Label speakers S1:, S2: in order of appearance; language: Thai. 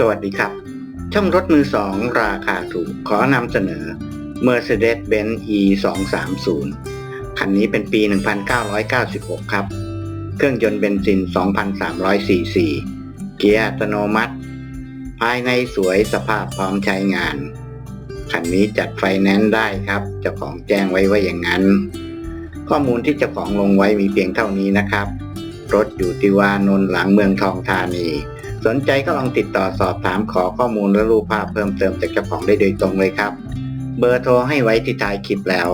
S1: สวัสดีครับ ช่องรถมือสองราคาถูกขอนำเสนอ Mercedes-Benz E 2 3 0 คันนี้เป็นปี 1996 ครับ เครื่องยนต์เบนซิน 2,300 ซีซี เกียร์อัตโนมัติ ภายในสวยสภาพพร้อมใช้งาน คันนี้จัดไฟแนนซ์ได้ครับ เจ้าของแจ้งไว้ว่าอย่างนั้น ข้อมูลที่เจ้าของลงไว้มีเพียงเท่านี้นะครับ รถอยู่ที่วานนท์หลังเมืองทองธานี สนใจก็ลองติดต่อสอบถามขอข้อมูลและรูปภาพเพิ่มเติมจากเจ้าของได้โดยตรงเลยครับ เบอร์โทรให้ไว้ที่ท้ายคลิปแล้ว